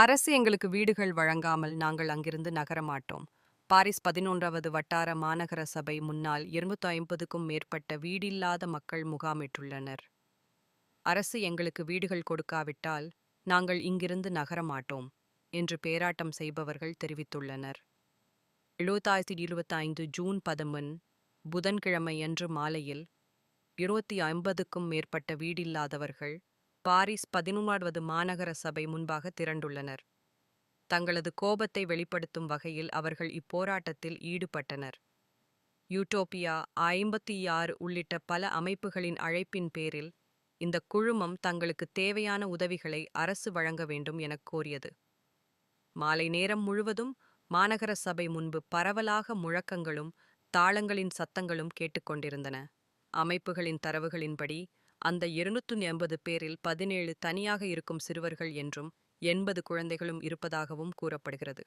அரசு எங்களுக்கு வீடுகள் வழங்காமல் நாங்கள் அங்கிருந்து நகரமாட்டோம். பாரிஸ் பதினொன்றாவது வட்டார மாநகர சபை முன்னால் இருநூத்தி ஐம்பதுக்கும் மேற்பட்ட வீடில்லாத மக்கள் முகாமிட்டுள்ளனர். அரசு எங்களுக்கு வீடுகள் கொடுக்காவிட்டால் நாங்கள் இங்கிருந்து நகரமாட்டோம் என்று பேராட்டம் செய்பவர்கள் தெரிவித்துள்ளனர். எழுபத்தாயிரத்தி இருபத்தைந்து ஜூன் பதமன் புதன்கிழமையன்று மாலையில் இருபத்தி ஐம்பதுக்கும் மேற்பட்ட வீடில்லாதவர்கள் பாரிஸ் பதினொன்றாவது மாநகர சபை முன்பாக திரண்டுள்ளனர். தங்களது கோபத்தை வெளிப்படுத்தும் வகையில் அவர்கள் இப்போராட்டத்தில் ஈடுபட்டனர். யூட்டோப்பியா ஐம்பத்தி ஆறு உள்ளிட்ட பல அமைப்புகளின் அழைப்பின் பேரில் இந்த குழுமம் தங்களுக்கு தேவையான உதவிகளை அரசு வழங்க வேண்டும் எனக் கோரியது. மாலை நேரம் முழுவதும் மாநகர சபை முன்பு பரவலாக முழக்கங்களும் தாளங்களின் சத்தங்களும் கேட்டுக்கொண்டிருந்தன அமைப்புகளின் தரவுகளின்படி அந்த இருநூற்று எண்பது பேரில் பதினேழு தனியாக இருக்கும் சிறுவர்கள் என்றும் எண்பது குழந்தைகளும் இருப்பதாகவும் கூறப்படுகிறது.